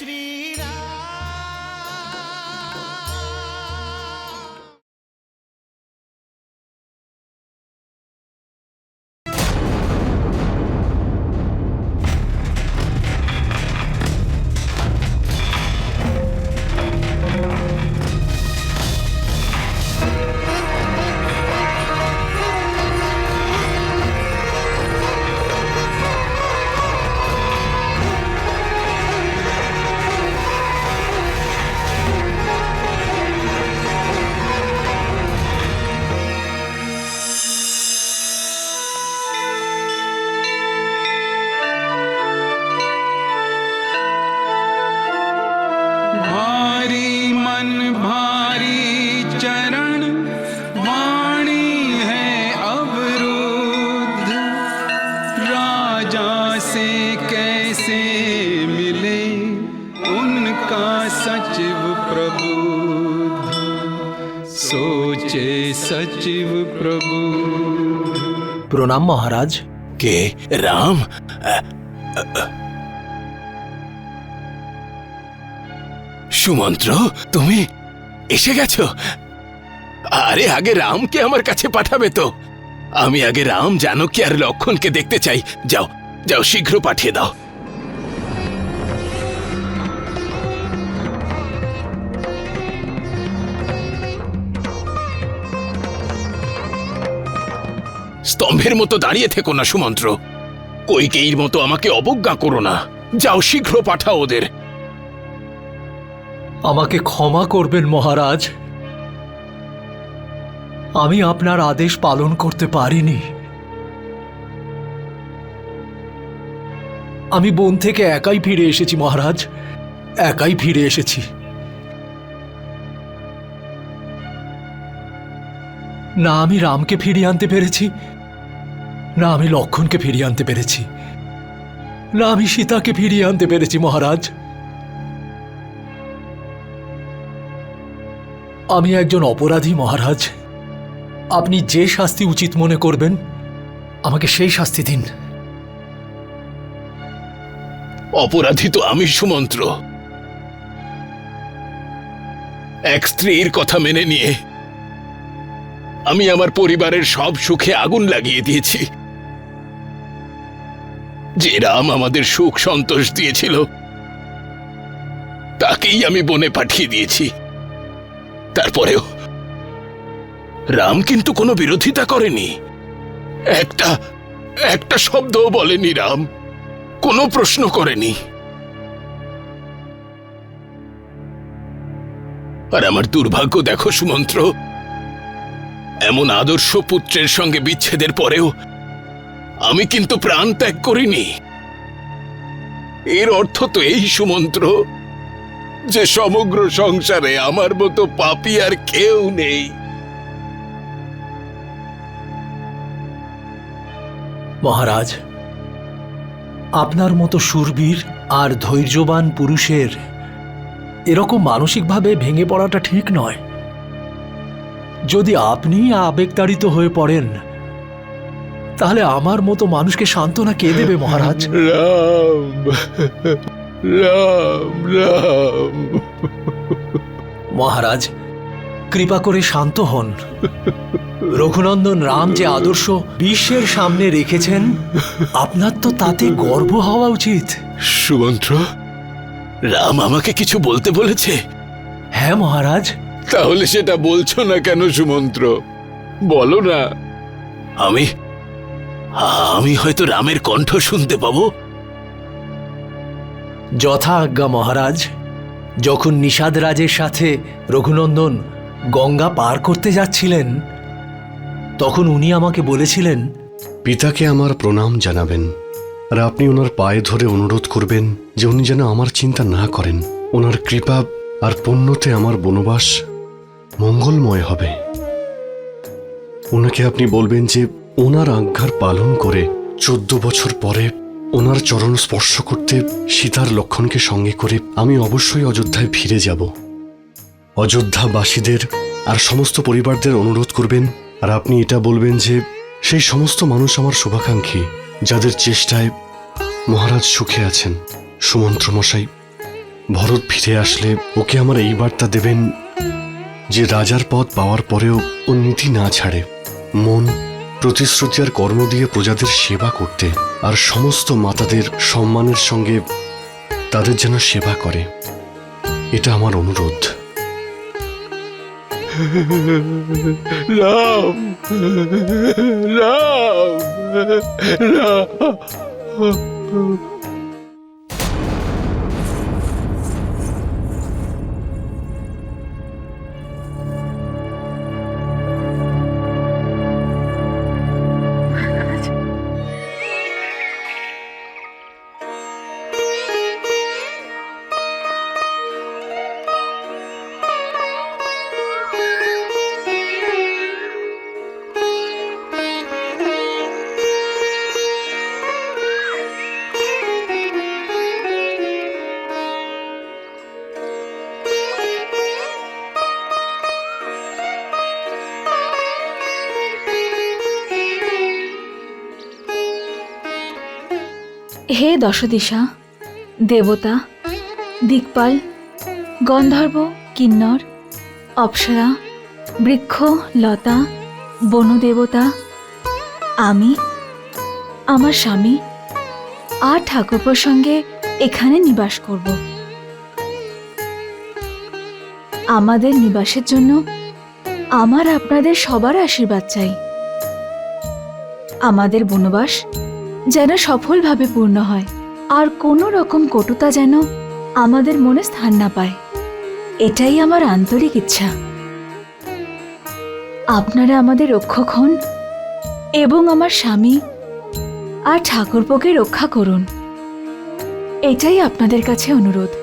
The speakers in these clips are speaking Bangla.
श्रीराम প্রণাম মহারাজ। কে? রাম? সুমন্ত্র, তুমি এসে গেছো? আরে, আগে রামকে আমার কাছে পাঠাবে তো। আমি আগে রাম, জানকী আর লক্ষণকে দেখতে চাই। যাও যাও, শীঘ্র পাঠিয়ে দাও। স্তম্ভের মতো দাঁড়িয়ে থেকো না, সুমন্ত্র। কৈকেয়ীর মতো আমাকে অবজ্ঞা করো না। যাও, শীঘ্র পাঠাও ওদের। আমাকে ক্ষমা করবেন, মহারাজ। আমি আপনার আদেশ পালন করতে পারিনি। আমি বন থেকে একাই ফিরে এসেছি, মহারাজ। একাই ফিরে এসেছি। না, আমি রামকে ফিরিয়ে আনতে পেরেছি। না আমি লক্ষণকে ফিরিয়ে আনতে পেরেছি। না আমি সীতাকে ফিরিয়ে আনতে পেরেছি, মহারাজ। আমি একজন অপরাধী, মহারাজ। আপনি যে শাস্তি উচিত মনে করবেন, আমাকে সেই শাস্তি দিন। অপরাধী তো আমি, সুমন্ত্র। এক স্ত্রীর কথা মেনে নিয়ে আমি আমার পরিবারের সব সুখে আগুন লাগিয়ে দিয়েছি। যে রাম আমাদের সুখ সন্তোষ দিয়েছিল, তাকেই আমি বনে পাঠিয়ে দিয়েছি। তারপরেও রাম কিন্তু কোনো বিরোধিতা করেনি। একটা একটা শব্দও বলেনি রাম, কোনো প্রশ্ন করেনি। আর আমার দুর্ভাগ্য দেখো সুমন্ত্র, এমন আদর্শ পুত্রের সঙ্গে বিচ্ছেদের পরেও আমি কিন্তু প্রাণ ত্যাগ করিনি। এর অর্থ তো এই সুমন্ত্র যে সমগ্র সংসারে আমার মতো পাপী আর কেউ নেই। মহারাজ, আপনার মতো সুরবীর আর ধৈর্যবান পুরুষের এরকম মানসিকভাবে ভেঙে পড়াটা ঠিক নয়। যদি আপনি আবেগতাড়িত হয়ে পড়েন তাহলে আমার মতো মানুষকে সান্ত্বনা কে দেবে মহারাজ? রাম রাম রাম। মহারাজ কৃপা করে শান্ত হন। রঘুনন্দন রাম যে আদর্শ বিশ্বের সামনে রেখেছেন আপনার তো তাতে গর্ব হওয়া উচিত। সুমন্ত্র রাম আমাকে কিছু বলতে বলেছে। হ্যাঁ মহারাজ। তাহলে সেটা বলছো না কেন সুমন্ত্র? বলো না। আমি আমি হয়তো রামের কণ্ঠ শুনতে পাব। যথা আজ্ঞা মহারাজ যখন নিষাদ রাজের সাথে রঘুনন্দন গঙ্গা পার করতে যাচ্ছিলেন তখন উনি আমাকে বলেছিলেন পিতাকে আমার প্রণাম জানাবেন। আর আপনি ওনার পায়ে ধরে অনুরোধ করবেন যে উনি যেন আমার চিন্তা না করেন। ওনার কৃপা আর পুণ্যতে আমার বনবাস মঙ্গলময় হবে। ওনাকে আপনি বলবেন যে ওনার আজ্ঞার পালন করে চোদ্দ বছর পরে ওনার চরণ স্পর্শ করতে সীতার লক্ষণকে সঙ্গে করে আমি অবশ্যই অযোধ্যায় ফিরে যাব। অযোধ্যাবাসীদের আর সমস্ত পরিবারদের অনুরোধ করবেন আর আপনি এটা বলবেন যে সেই সমস্ত মানুষ আমার শুভাকাঙ্ক্ষী, যাদের চেষ্টায় মহারাজ সুখে আছেন। সুমন্ত্র মশাই, ভরত ফিরে আসলে ওকে আমার এই বার্তা দেবেন যে রাজার পদ পাওয়ার পরেও ও নীতি না ছাড়ে, মন প্রতিশ্রুতি আর কর্ম দিয়ে প্রজাদের সেবা করতে আর সমস্ত মাতাদের সম্মানের সঙ্গে তাদের যেন সেবা করে, এটা আমার অনুরোধ। রাম রাম রাম। হে দশদিশা, দেবতা, দিকপাল, গন্ধর্ব, কিন্নর, অপ্সরা, বৃক্ষ, লতা বনদেবতা আমি, আমার স্বামী, আর ঠাকুরপোর সঙ্গে এখানে নিবাস করব। আমাদের নিবাসের জন্য আমার আপনাদের সবার আশীর্বাদ চাই। আমাদের বনবাস যেন সফলভাবে পূর্ণ হয়। আর কোনো রকম কটুতা যেন আমাদের মনে স্থান না পায়। এটাই আমার আন্তরিক ইচ্ছা। আপনারা আমাদের রক্ষক হন এবং আমার স্বামী আর ঠাকুরপোকে রক্ষা করুন। এটাই আপনাদের কাছে অনুরোধ।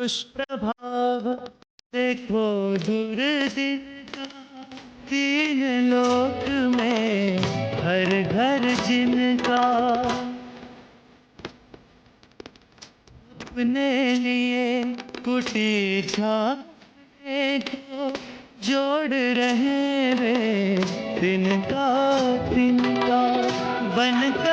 दुष्प्रभाव देखो दूर दिन का तीन लोक में हर घर जिनका अपने लिए कुटी छाने को जोड़ रहे वे, तिनका तिनका, बनकर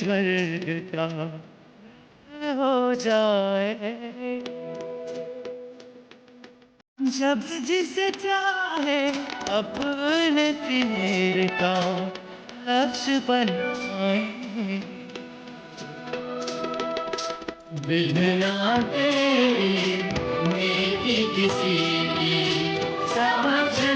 देख का हो जाए। जब जिसे चाहे अपने तीर का लक्ष्य बनाए। बिना तेरी मेरी किसी की समझ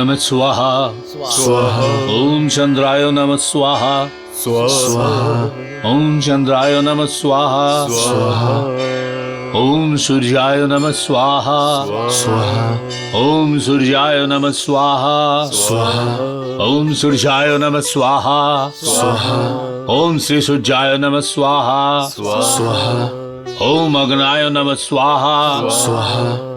नमः स्वाहा। स्वाहा। ओम चंद्राय नमः स्वाहा। स्वाहा। ओम चंद्राय नमः स्वाहा। स्वाहा। ओम सूर्याय नमः स्वाहा। स्वाहा। ओम सूर्याय नमः स्वाहा। स्वाहा। ओम सूर्याय नमः स्वाहा। स्वाहा। ओम श्री सूर्याय नमः स्वाहा। स्वाहा। ओम अग्नाय नमः स्वाहा। स्वाहा।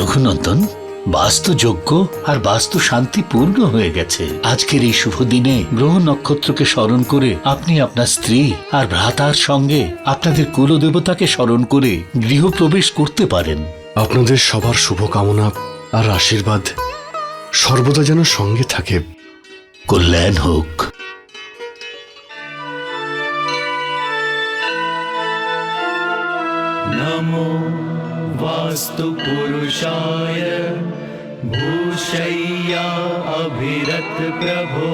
রঘুনন্দন বাস্তু যজ্ঞ আর বাস্তু শান্তিপূর্ণ হয়ে গেছে। আজকের এই শুভ দিনে গ্রহ নক্ষত্রকে স্মরণ করে আপনি আপনার স্ত্রী আর ভ্রাতার সঙ্গে আপনাদের কুলদেবতাকে স্মরণ করে গৃহপ্রবেশ করতে পারেন। আপনাদের সবার শুভকামনা আর আশীর্বাদ সর্বদা যেন সঙ্গে থাকে। কল্যাণ হোক। भूषय्या अभिरत प्रभो।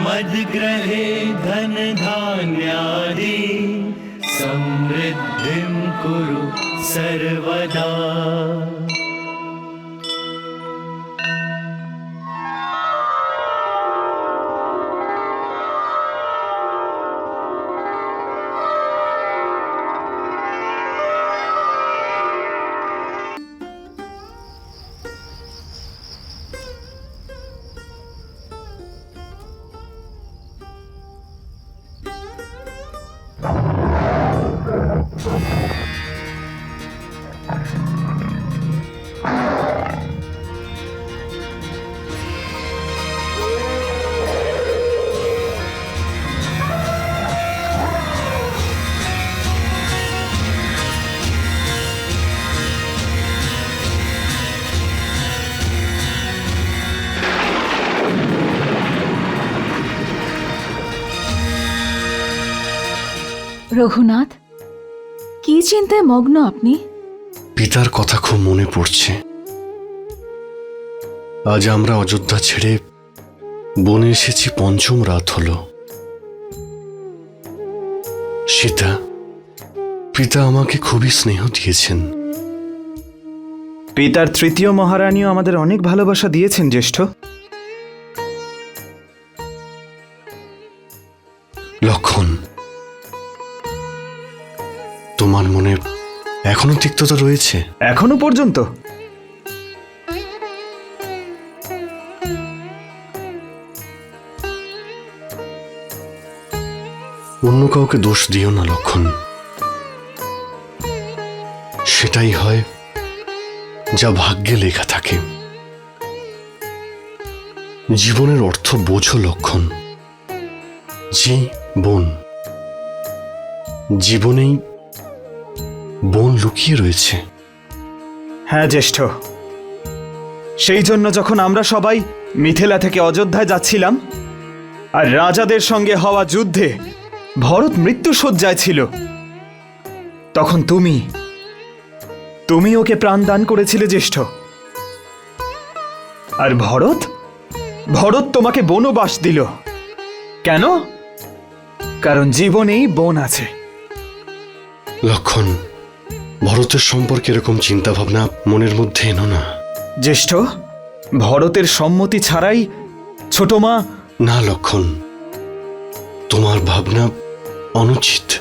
मद्ग्रहे धन धान्यादि समृद्धिं कुरु सर्वदा রঘুনাথ কি চিন্তায় মগ্ন আপনি? পিতার কথা খুব মনে পড়ছে। আজ আমরা অযোধ্যা ছেড়ে বনে এসেছি পঞ্চম রাত হলো। সীতা পিতা আমাকে খুবই স্নেহ দিয়েছেন। পিতার তৃতীয় মহারানীও আমাদের অনেক ভালোবাসা দিয়েছেন জ্যেষ্ঠ। লক্ষণ তোমার মনে এখনও তিক্ততা রয়েছে? এখনও পর্যন্ত। অন্য কাউকে দোষ দিও না লক্ষণ। সেটাই হয় যা ভাগ্যে লেখা থাকে। জীবনের অর্থ বোঝো লক্ষণ। জি বোন। জীবনেই বোন লুকিয়ে রয়েছে। হ্যাঁ জ্যেষ্ঠ। সেই জন্য যখন আমরা সবাই মিথিলা থেকে অযোধ্যায় যাচ্ছিলাম আর রাজাদের সঙ্গে হওয়া যুদ্ধে ভরত মৃত্যু শয্যায় ছিল তখন তুমি তুমি ওকে প্রাণদান করেছিলে জ্যেষ্ঠ। আর ভরত? ভরত তোমাকে বনবাস দিল। কেন? কারণ জীবনেই বন আছে। লক্ষণ ভরতের সম্পর্কে এরকম চিন্তা ভাবনা মনের মধ্যে এনো না। জ্যেষ্ঠ ভরতের সম্মতি ছাড়াই ছোট মা না লক্ষণ। তোমার ভাবনা অনুচিত।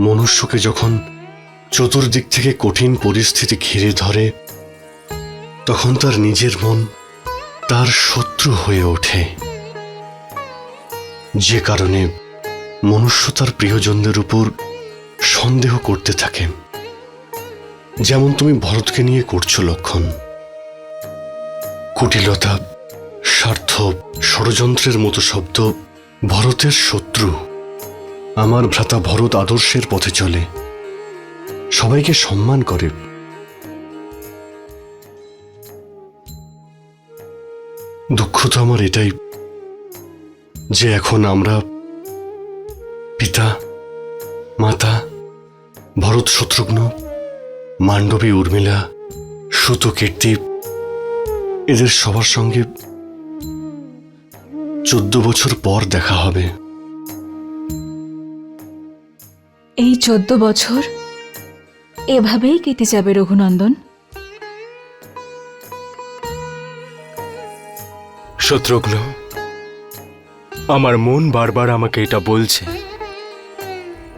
মনুষ্যকে যখন চতুর্দিক থেকে কঠিন পরিস্থিতি ঘিরে ধরে তখন তার নিজের মন তার শত্রু হয়ে ওঠে। যে কারণে মনুষ্য তার প্রিয়জনদের উপর সন্দেহ করতে থাকে। যেমন তুমি ভরতকে নিয়ে করছ লক্ষণ। কুটিলতা স্বার্থ ষড়যন্ত্রের মতো শব্দ ভরতের শত্রু। আমার ভ্রাতা ভরত আদর্শের পথে চলে। সবাইকে সম্মান করে। দুঃখ তো আমার এটাই। যে এখন আমরা পিতা মাতা ভরত শত্রুঘ্ন মান্ডবী উর্মিলা সুত কীর্তি এদের সবার সঙ্গে চোদ্দ বছর পর দেখা হবে। এই চোদ্দ বছর এভাবেই কেটে যাবে রঘুনন্দন। শত্রুঘ্ন আমার মন বারবার আমাকে এটা বলছে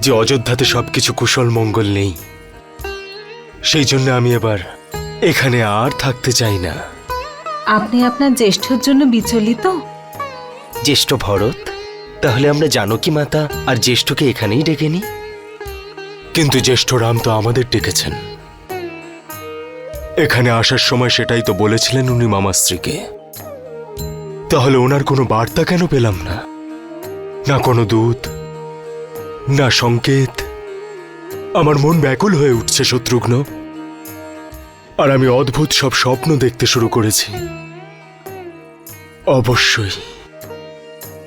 যে অযোধ্যাতে সবকিছু কুশল মঙ্গল নেই। সেই জন্য আমি এবার এখানে আর থাকতে চাই না। আপনি আপনার জ্যেষ্ঠর জন্য বিচলিত? জ্যেষ্ঠ ভরত তাহলে আমরা জানকী মাতা আর জ্যেষ্ঠকে এখানেই ডেকে নিই কিন্তু জ্যেষ্ঠ রাম তো আমাদের ডেকেছেন। এখানে আসার সময় সেটাই তো বলেছিলেন উনি মামাশ্রীকে। তাহলে ওনার কোনো বার্তা কেন পেলাম না? না কোনো দূত না সংকেত। আমার মন ব্যাকুল হয়ে উঠছে শত্রুঘ্ন। আর আমি অদ্ভুত সব স্বপ্ন দেখতে শুরু করেছি। অবশ্যই।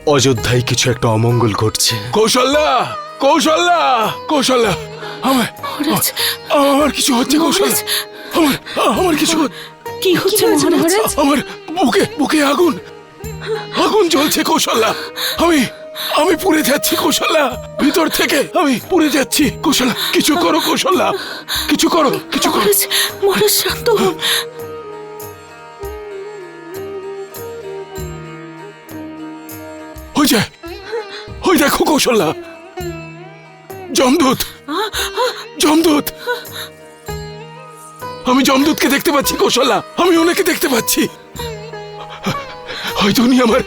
অযোধ্যায় কিছু একটা অমঙ্গল ঘটছে। কৌশল্যা! কৌশল্যা! কৌশল্যা! আমার আমার কিছু হচ্ছে কৌশল্যা। আমার আমার কিছু কি হচ্ছে মহারাজ? আমার বুকে বুকে আগুন। আগুন জ্বলছে কৌশল্যা। আমি আমি পুড়ে যাচ্ছি কৌশল্যা। ভিতর থেকে আমি পুড়ে যাচ্ছি কৌশল্যা। কিছু করো কৌশল্যা। কিছু করো কিছু করো। মহারাজ শান্ত হন ওই যে ওই দেখো কৌশল্যা। জমদূত জমদূত আমি জমদূতকে দেখতে পাচ্ছি কৌশল্যা। আমি ওনাকে দেখতে পাচ্ছি। হয়তো উনি আমার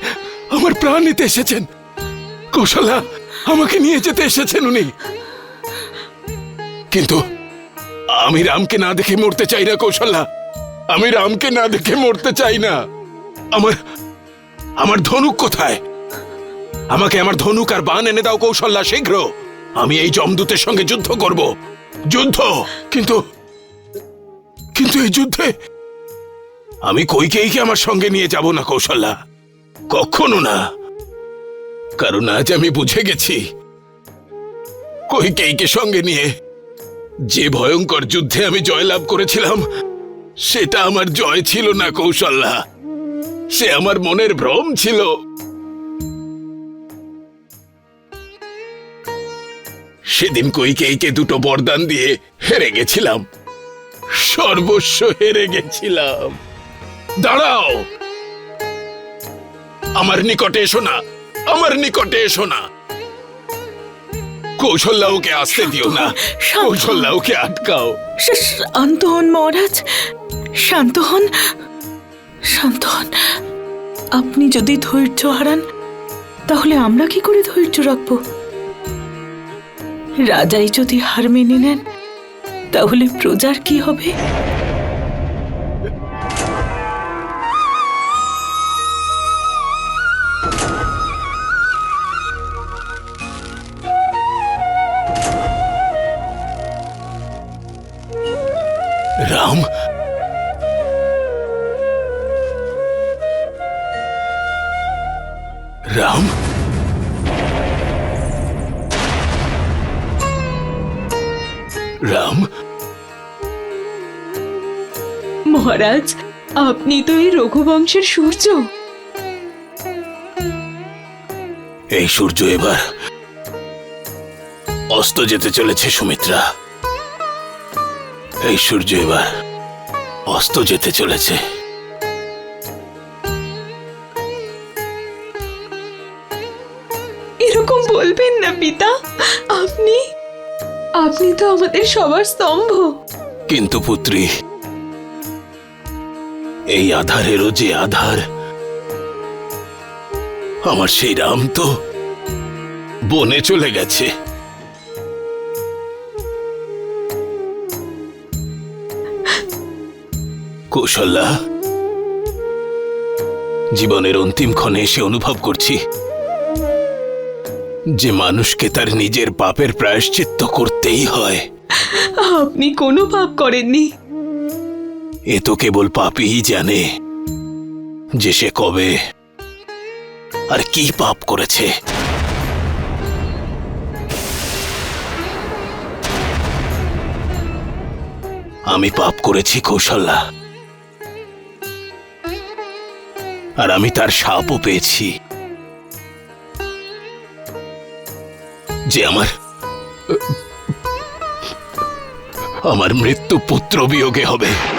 আমার প্রাণ নিতে এসেছেন। কৌশল্যা আমাকে নিয়ে যেতে এসেছেন উনি। কিন্তু আমি রামকে না দেখে মরতে চাই না কৌশল্যা আমি রামকে না দেখে মরতে চাই না। আমার আমার ধনুক কোথায়? আমাকে আমার ধনুক আর বান এনে দাও কৌশল্যা শীঘ্র। আমি এই জমদূতের সঙ্গে যুদ্ধ করব। যুদ্ধ! কিন্তু কিন্তু এই যুদ্ধে আমি কইকেইকে আমার সঙ্গে নিয়ে যাব না, কৌশল্যা? কখনো না। কারণ আজ আমি বুঝে গেছি। কইকেইকে সঙ্গে নিয়ে যে ভয়ঙ্কর যুদ্ধে আমি জয়লাভ করেছিলাম, সেটা আমার জয় ছিল না, কৌশল্যা। সে আমার মনের ভ্রম ছিল। সেদিন কইকেইকে দুটো বরদান দিয়ে হেরে গেছিলাম। সর্বস্ব হেরে গেছিলাম। দাঁড়াও। আমার নিকটে এসো না আমার নিকটে এসো না। কৌশল্যাওকে আসতে দিও না। কৌশল্যাওকে আটকাও। শান্ত হন মহারাজ। শান্ত হন শান্ত হন। আপনি যদি ধৈর্য হারান তাহলে আমরা কি করে ধৈর্য রাখব? রাজাই যদি হার মেনে নেন তাহলে প্রজার কি হবে? মহারাজ আপনি তো এই রঘুবংশের সূর্য। এই সূর্য এবার অস্ত যেতে চলেছে সুমিত্রা। এই সূর্য এবার অস্ত যেতে চলেছে। এরকম বলবেন না পিতা। আপনি আপনি তো আমাদের সবার স্তম্ভ। কিন্তু পুত্রী এই আধারেরও যে আধার। আমার সেই রাম তো বনে চলে গেছে। কৌশল্যা, জীবনের অন্তিম ক্ষণে এসে অনুভব করছি যে মানুষকে তার নিজের পাপের প্রায়শ্চিত্ত করতেই হয়। আপনি কোনো পাপ করেননি। এ তো কেবল পাপিই জানে যে সে কবে আর কি পাপ করেছে। আমি পাপ করেছি কৌশল্যা। আর আমি তার সাপও পেয়েছি। যে আমার আমার মৃত্যু পুত্র বিয়োগে হবে।